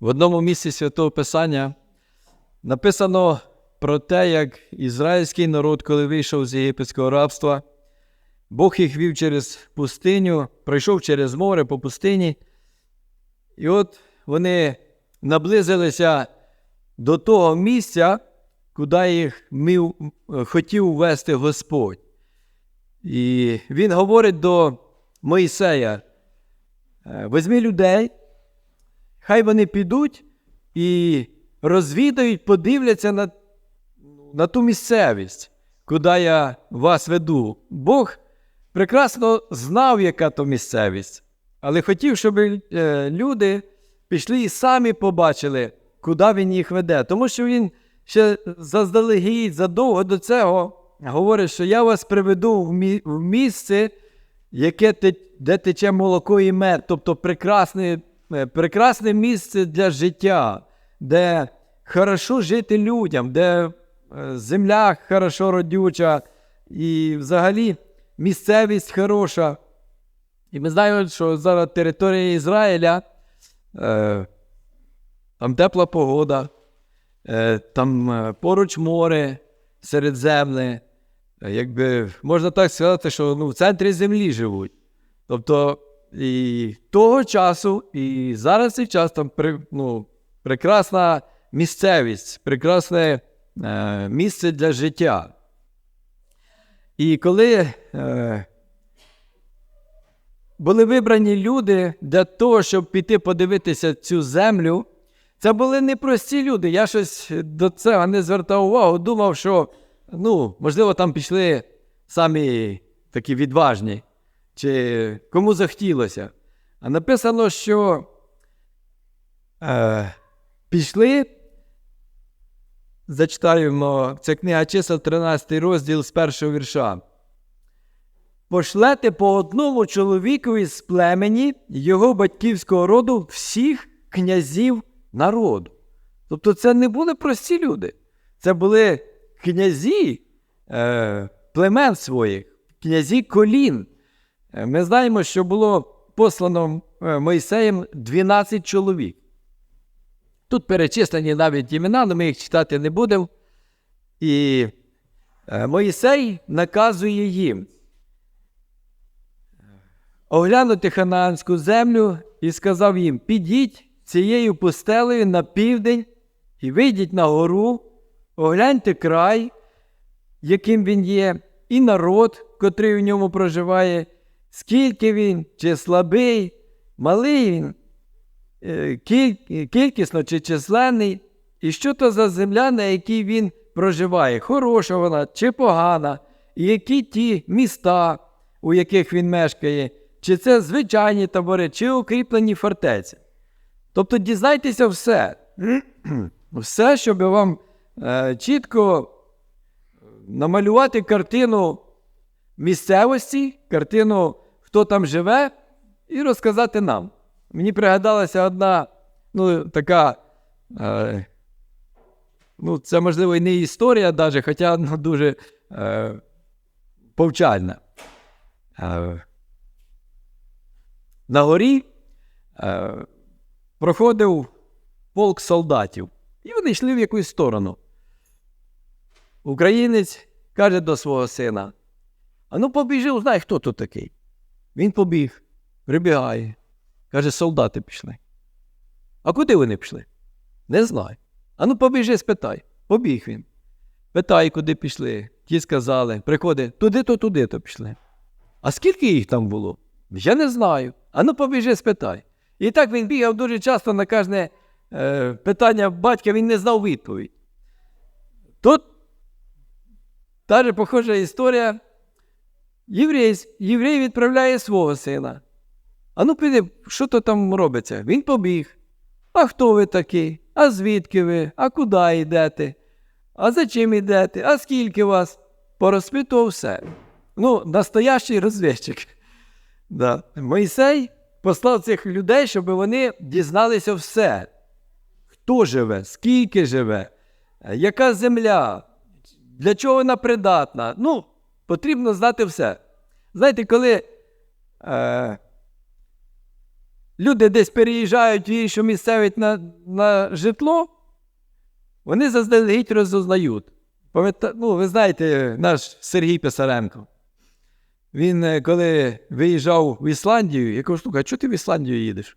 В одному місці святого Писання написано про те, як ізраїльський народ, коли вийшов з єгипетського рабства, Бог їх вів через пустиню, пройшов через море по пустині. І от вони наблизилися до того місця, куди їх мив, хотів ввести Господь. І він говорить до Моїсея: «Е, візьми людей, хай вони підуть і розвідають, подивляться на, на ту місцевість, куди я вас веду. Бог прекрасно знав, яка то місцевість, але хотів, щоб е, люди пішли і самі побачили, куди він їх веде. Тому що він ще заздалегідь, задовго до цього говорить, що я вас приведу в, місце, яке де тече молоко і мед, тобто прекрасне, е, прекрасне місце для життя, де хорошо жити людям, де е, земля хорошо родюча, і взагалі місцевість хороша. І ми знаємо, що зараз територія Ізраїля, е, там тепла погода, е, там е, поруч море, середземне. Е, Якби можна так сказати, що ну, в центрі землі живуть. Тобто і того часу, і зараз цей час там ну, прекрасна місцевість, прекрасне е, місце для життя. І коли е, були вибрані люди для того, щоб піти подивитися цю землю, це були непрості люди. Я щось до цього не звертав увагу, думав, що ну, можливо, там пішли самі такі відважні, чи кому захотілося. А написано, що е, пішли, зачитаємо, це книга чисел, 13 розділ з першого вірша. Пошлете по одному чоловікові з племені його батьківського роду всіх князів народу. Тобто це не були прості люди. Це були князі е, племен своїх, князі колін. Е, Ми знаємо, що було послано е, Мойсеєм 12 чоловік. Тут перечислені навіть імена, але ми їх читати не будемо. І е, Моїсей наказує їм оглянути ханаанську землю і сказав їм: підіть цією пустелею на південь і вийдіть на гору, огляньте край, яким він є, і народ, котрий в ньому проживає, скільки він, чи слабий, малий він, е, кількісно чи численний, і що то за земля, на якій він проживає, хороша вона чи погана, і які ті міста, у яких він мешкає, чи це звичайні табори, чи укріплені фортеці. Тобто дізнайтеся все. Все, щоб вам е, чітко намалювати картину місцевості, картину, хто там живе, і розказати нам. Мені пригадалася одна, ну, така, е, ну, це, можливо, і не історія, даже, хоча ну, дуже е, повчальна. Е, на горі е, проходив полк солдатів, і вони йшли в якусь сторону. Українець каже до свого сина: А ну побіжи, узнай, хто тут такий. Він побіг, прибігає. Каже, солдати пішли. А куди вони пішли? Не знаю. А ну побіжи, спитай. Побіг він. Питай, куди пішли. Ті сказали, приходить, туди-то, туди-то пішли. А скільки їх там було? Я не знаю. А ну побіжи, спитай. І так він бігав дуже часто на кожне е, питання батька, він не знав відповідь. Тут та же похожа історія. Єврей, єврей відправляє свого сина. А ну піди, що то там робиться? Він побіг. А хто ви такий? А звідки ви? А куди йдете? А за чим йдете? А скільки вас? Порозпитував все. Ну, настоящий розвідчик. Да. Мойсей послав цих людей, щоб вони дізналися все. Хто живе, скільки живе, е, яка земля, для чого вона придатна. Ну, потрібно знати все. Знаєте, коли е, люди десь переїжджають в іншу місцевість на, на житло, вони заздалегідь розузнають. Ну, ви знаєте, наш Сергій Писаренко. Він, е, коли виїжджав в Ісландію, я кажу, слухай, а чого ти в Ісландію їдеш?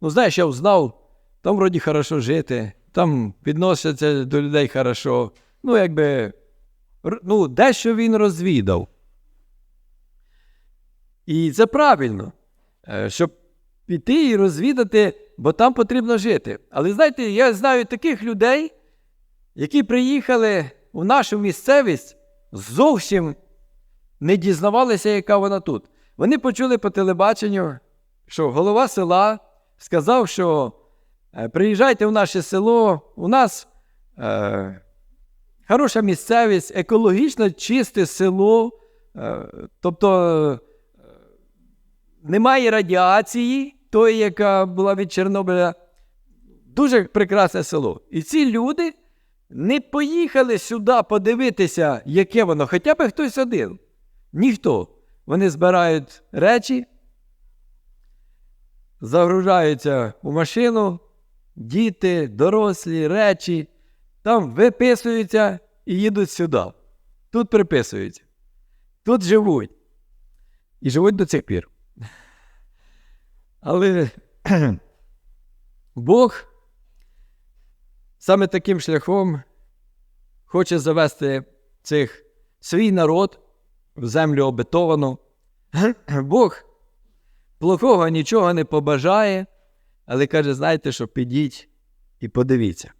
Ну, знаєш, я знав, там вроді хорошо жити, там відносяться до людей хорошо. Ну, якби, ну, дещо він розвідав. І це правильно, е, щоб піти і розвідати, бо там потрібно жити. Але знаєте, я знаю таких людей, які приїхали в нашу місцевість, зовсім не дізнавалися, яка вона тут. Вони почули по телебаченню, що голова села сказав, що е, приїжджайте в наше село, у нас е, хороша місцевість, екологічно чисте село, е, тобто е, немає радіації, тої, яка була від Чорнобиля. Дуже прекрасне село. І ці люди не поїхали сюди подивитися, яке воно, хоча б хтось один. Ніхто. Вони збирають речі, загружаються у машину, діти, дорослі, речі, там виписуються і їдуть сюди. Тут приписуються. Тут живуть. І живуть до цих пір. Але Бог саме таким шляхом хоче завести цих свій народ в землю обетовану. Бог плохого нічого не побажає, але каже, знаєте, що підіть і подивіться.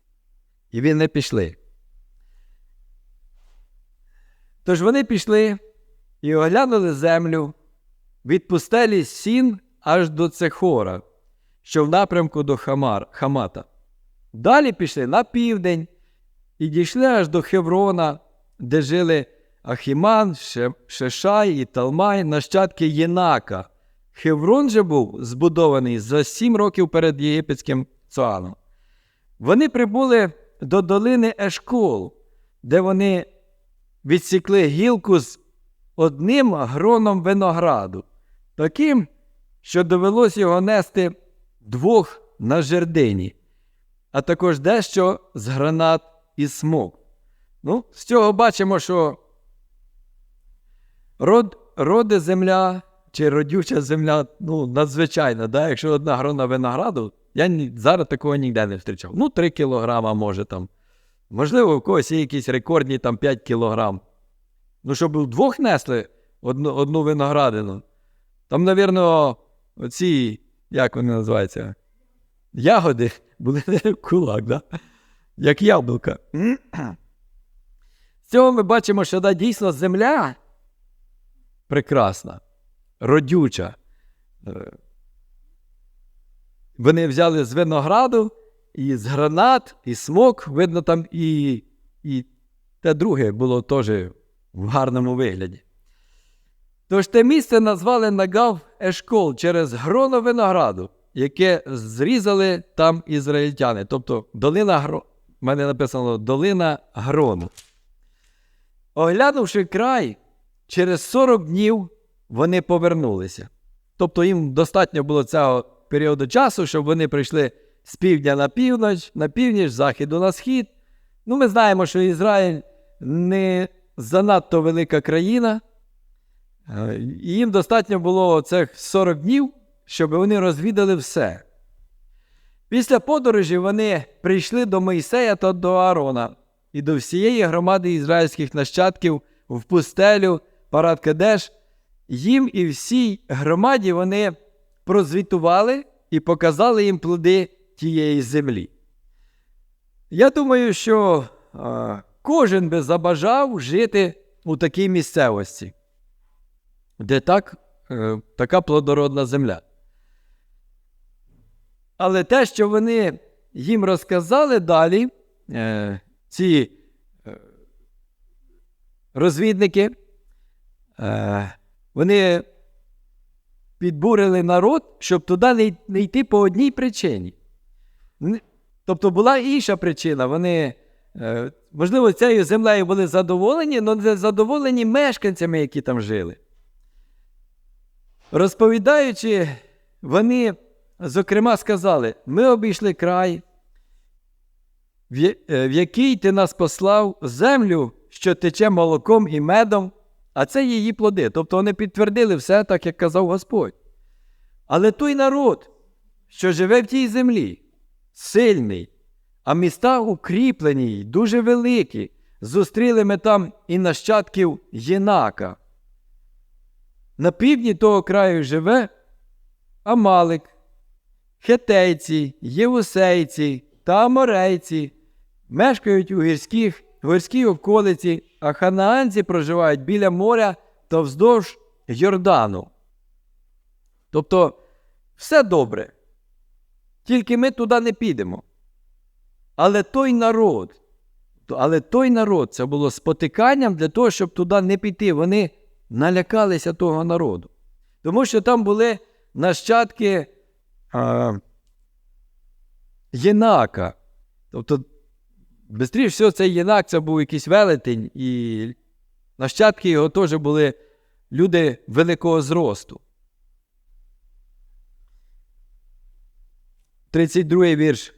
І він не пішли. Тож вони пішли і оглянули землю від пустелі сін аж до Цехора, що в напрямку до Хамар, Хамата. Далі пішли на південь і дійшли аж до Хеврона, де жили Ахіман, Шешай і Талмай, нащадки Єнака. Хеврон же був збудований за сім років перед єгипетським Цоаном. Вони прибули до долини Ешкол, де вони відсікли гілку з одним гроном винограду, таким, що довелось його нести двох на жердині, а також дещо з гранат і смок. Ну, з цього бачимо, що род, роди земля чи родюча земля ну, надзвичайна. Да? Якщо одна грона винограду, я зараз такого ніде не зустрічав. Ну, 3 кілограма може там. Можливо, у когось є якісь рекордні там 5 кілограм. Ну, щоб вдвох несли одну, одну виноградину. Там, напевно, оці, як вони називаються? Ягоди були кулак, да? як яблука. З цього ми бачимо, що да, дійсно земля прекрасна, родюча. Вони взяли з винограду, і з гранат, і смок, видно, там і, і те друге було теж в гарному вигляді. Тож те місце назвали Нагав Ешкол через гроно винограду, яке зрізали там ізраїльтяни. Тобто долина гро... в мене написано долина грону. Оглянувши край, через 40 днів вони повернулися. Тобто їм достатньо було цього періоду часу, щоб вони прийшли з півдня на північ, на північ, з заходу на схід. Ну, ми знаємо, що Ізраїль не занадто велика країна. Е, їм достатньо було цих 40 днів, щоб вони розвідали все. Після подорожі вони прийшли до Мойсея та до Аарона і до всієї громади ізраїльських нащадків в пустелю Парад Кедеш. Їм і всій громаді вони прозвітували і показали їм плоди тієї землі. Я думаю, що е, кожен би забажав жити у такій місцевості, де так, е, така плодородна земля. Але те, що вони їм розказали далі, е, ці е, розвідники, е, вони підбурили народ, щоб туди не, йти по одній причині. Тобто була інша причина. Вони, е, можливо, цією землею були задоволені, але не задоволені мешканцями, які там жили. Розповідаючи, вони зокрема, сказали: ми обійшли край, в е, в який ти нас послав, землю, що тече молоком і медом, а це її плоди. Тобто вони підтвердили все так, як казав Господь. Але той народ, що живе в тій землі, сильний, а міста укріплені, дуже великі. Зустріли ми там і нащадків Єнака. На півдні того краю живе Амалик, хетейці, євусейці та аморейці, мешкають у гірських, гірській околиці, а ханаанці проживають біля моря та вздовж Йордану. Тобто все добре. Тільки ми туди не підемо. Але той народ, але той народ це було спотиканням для того, щоб туди не піти. Вони налякалися того народу. Тому що там були нащадки а, Єнака. Тобто, швидше всього, цей Єнак це був якийсь велетень, і нащадки його теж були люди великого зросту. 32 вірш.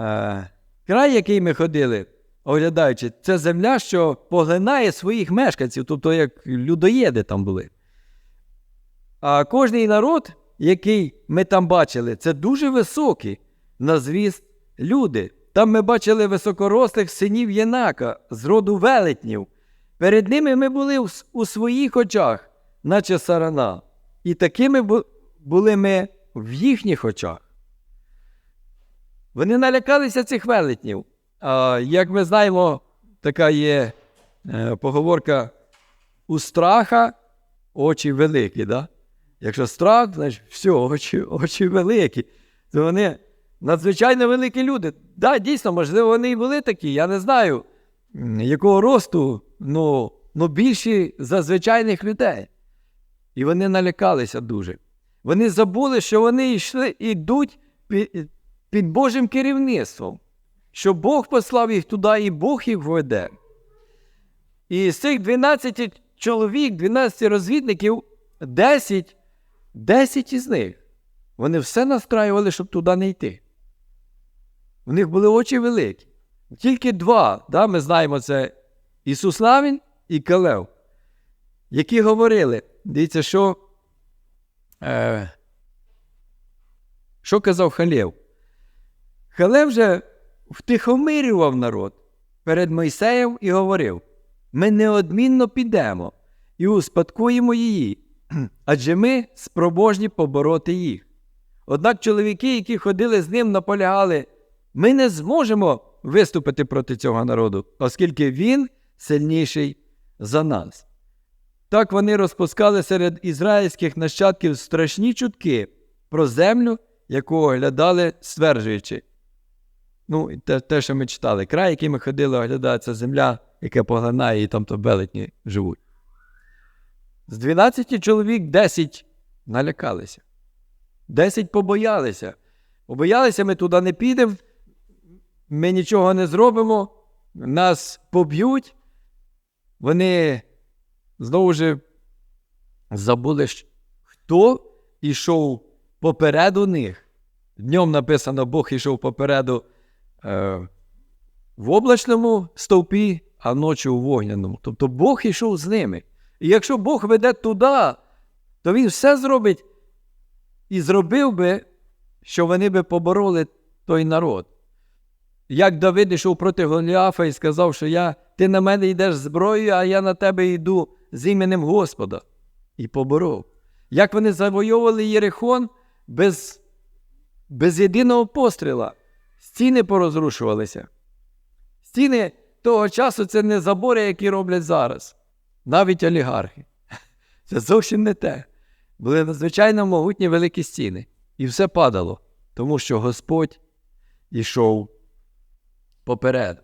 Е, край, який ми ходили, оглядаючи, це земля, що поглинає своїх мешканців, тобто як людоєди там були. А кожний народ, який ми там бачили, це дуже високі на зріст люди. Там ми бачили високорослих синів Єнака з роду велетнів. Перед ними ми були у своїх очах, наче сарана. І такими були ми в їхніх очах. Вони налякалися цих велетнів. А, як ми знаємо, така є е, поговорка у страха очі великі. Да? Якщо страх, значить все, очі, очі великі. То вони надзвичайно великі люди. Да, дійсно, можливо, вони і були такі. Я не знаю, якого росту, ну, ну більші за звичайних людей. І вони налякалися дуже. Вони забули, що вони йшли, йдуть під, під Божим керівництвом, що Бог послав їх туди, і Бог їх веде. І з цих 12 чоловік, 12 розвідників, 10, 10 із них, вони все настраювали, щоб туди не йти. У них були очі великі. Тільки два, да, ми знаємо, це Ісус Навін і Калев, які говорили, дивіться, що, е, що казав Халєв. Халев же втихомирював народ перед Мойсеєм і говорив: ми неодмінно підемо і успадкуємо її, адже ми спроможні побороти їх. Однак чоловіки, які ходили з ним, наполягали, ми не зможемо виступити проти цього народу, оскільки він сильніший за нас. Так вони розпускали серед ізраїльських нащадків страшні чутки про землю, яку оглядали, стверджуючи. Ну, те, те, що ми читали, край, який ми ходили, оглядається земля, яка поглинає, і там то велетні живуть. З 12 чоловік 10 налякалися. 10 побоялися. Побоялися, ми туди не підемо, ми нічого не зробимо, нас поб'ють. Вони знову ж забули, хто йшов попереду них. Днем написано, Бог йшов попереду е, в облачному стовпі, а ночі у вогняному. Тобто Бог йшов з ними. І якщо Бог веде туди, то Він все зробить і зробив би, що вони би побороли той народ. Як Давид йшов проти Голіафа і сказав, що я, ти на мене йдеш зброєю, а я на тебе йду з іменем Господа. І поборов. Як вони завойовували Єрихон без, без єдиного постріла. Стіни порозрушувалися. Стіни того часу це не забори, які роблять зараз. Навіть олігархи. Це зовсім не те. Були надзвичайно могутні великі стіни. І все падало, тому що Господь йшов попереду.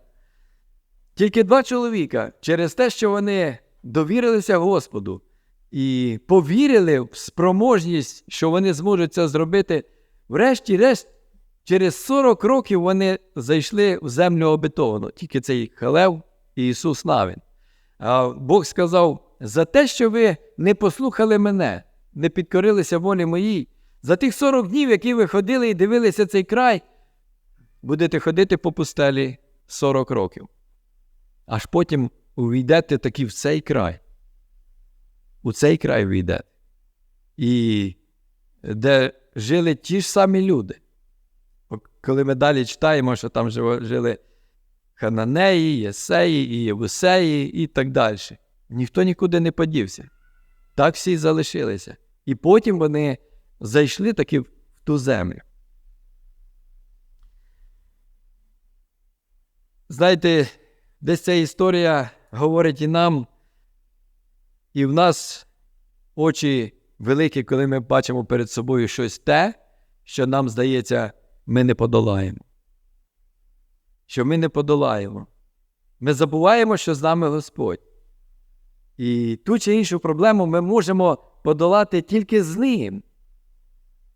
Тільки два чоловіка через те, що вони довірилися Господу і повірили в спроможність, що вони зможуть це зробити, врешті-решт, через 40 років вони зайшли в землю обетовану. Тільки цей Халев і Ісус Навін. А Бог сказав: за те, що ви не послухали мене, не підкорилися волі моїй, За тих 40 днів, які ви ходили і дивилися цей край, будете ходити по пустелі 40 років. Аж потім увійдете таки в цей край. У цей край війдете. І де жили ті ж самі люди. Коли ми далі читаємо, що там жили Хананеї, Єсеї, і Євусеї і так далі. Ніхто нікуди не подівся. Так всі залишилися. І потім вони зайшли таки в ту землю. Знаєте, десь ця історія говорить і нам, і в нас очі великі, коли ми бачимо перед собою щось те, що нам здається, ми не подолаємо. Що ми не подолаємо. Ми забуваємо, що з нами Господь. І ту чи іншу проблему ми можемо подолати тільки з ним.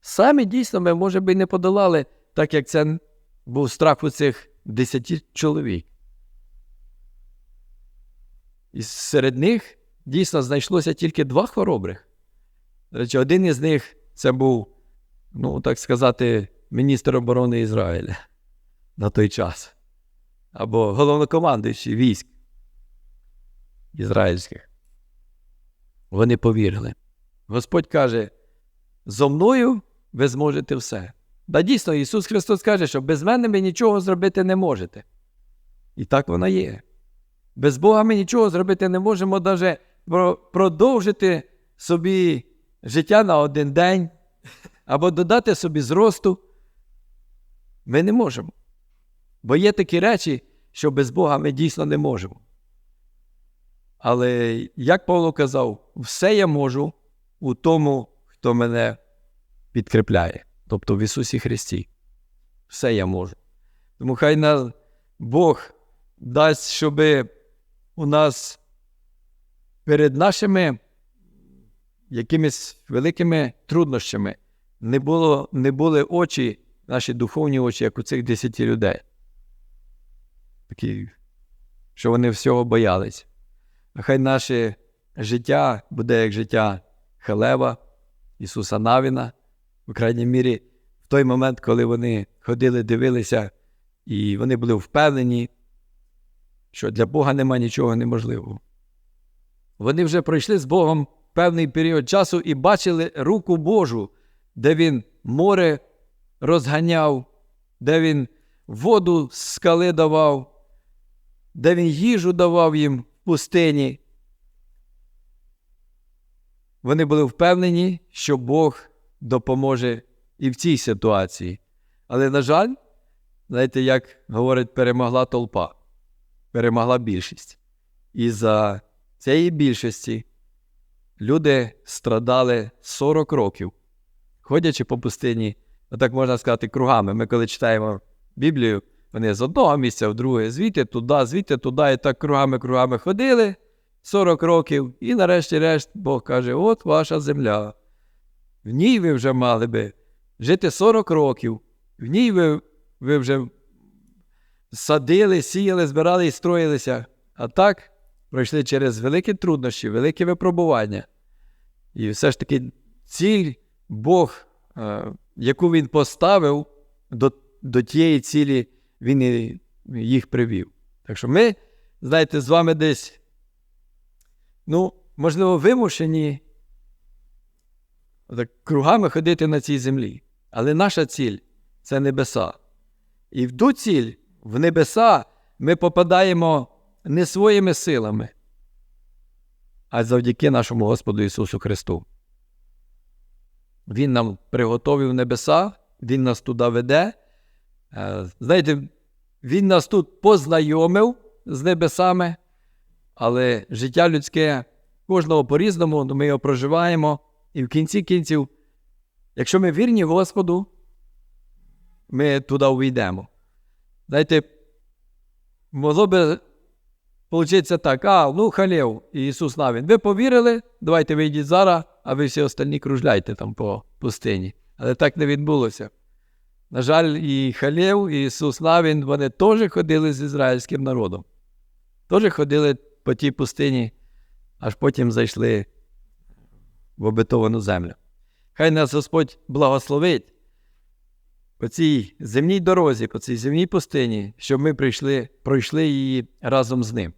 Самі дійсно ми, може би, не подолали, так як це був страх у цих десяти чоловік. І серед них дійсно знайшлося тільки два хоробрих. Речі, один із них це був, ну, так сказати, міністр оборони Ізраїля на той час. Або головнокомандуючий військ ізраїльських. Вони повірили. Господь каже: зо мною ви зможете все. Да дійсно, Ісус Христос каже, що без мене ви нічого зробити не можете. І так воно є. Без Бога ми нічого зробити не можемо навіть продовжити собі життя на один день або додати собі зросту. Ми не можемо. Бо є такі речі, що без Бога ми дійсно не можемо. Але, як Павло казав, все я можу у тому, хто мене підкріпляє, тобто в Ісусі Христі. Все я можу. Тому хай нас Бог дасть, щоб у нас перед нашими якимись великими труднощами не було, не були очі, наші духовні очі, як у цих десяти людей. Такі, що вони всього боялись. Хай наше життя буде як життя Хелева, Ісуса Навіна, в крайній мірі, в той момент, коли вони ходили, дивилися, і вони були впевнені, що для Бога нема нічого неможливого. Вони вже пройшли з Богом певний період часу і бачили руку Божу, де Він море розганяв, де Він воду з скали давав, де Він їжу давав їм в пустині. Вони були впевнені, що Бог допоможе і в цій ситуації. Але, на жаль, знаєте, як говорить, перемогла толпа, перемогла більшість. І за цієї більшості люди страдали 40 років, ходячи по пустині, так можна сказати, кругами. Ми, коли читаємо Біблію, вони з одного місця в друге, звідти туди, звідти туди, і так кругами-кругами ходили 40 років, і нарешті-решт Бог каже: от ваша земля. В ній ви вже мали би жити 40 років, в ній ви, ви вже садили, сіяли, збирали і строїлися. А так пройшли через великі труднощі, велике випробування. І все ж таки ціль Бог, е, яку він поставив, до до тієї цілі він і їх привів. Так що ми, знаєте, з вами десь, ну, можливо, вимушені кругами ходити на цій землі. Але наша ціль це небеса. І в ту ціль, в небеса, ми попадаємо не своїми силами, а завдяки нашому Господу Ісусу Христу. Він нам приготовив небеса, Він нас туди веде. Е, знаєте, Він нас тут познайомив з небесами, але життя людське кожного по-різному, ми його проживаємо. І в кінці кінців, якщо ми вірні Господу, ми туди увійдемо. Знаєте, могло би Получиться так, а, ну халєв, Ісус Навін. Ви повірили, давайте вийдіть зараз, а ви всі остальні кружляйте там по пустині. Але так не відбулося. На жаль, і Халєв, і Ісус Навін, вони теж ходили з ізраїльським народом. Теж ходили по тій пустині, аж потім зайшли в обетовану землю. Хай нас Господь благословить по цій земній дорозі, по цій земній пустині, щоб ми прийшли, пройшли її разом з ним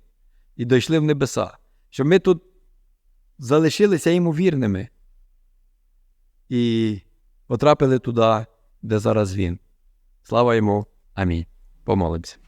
і дійшли в небеса, щоб ми тут залишилися йому вірними і потрапили туди, де зараз він. Слава йому. Амінь. Помолимося.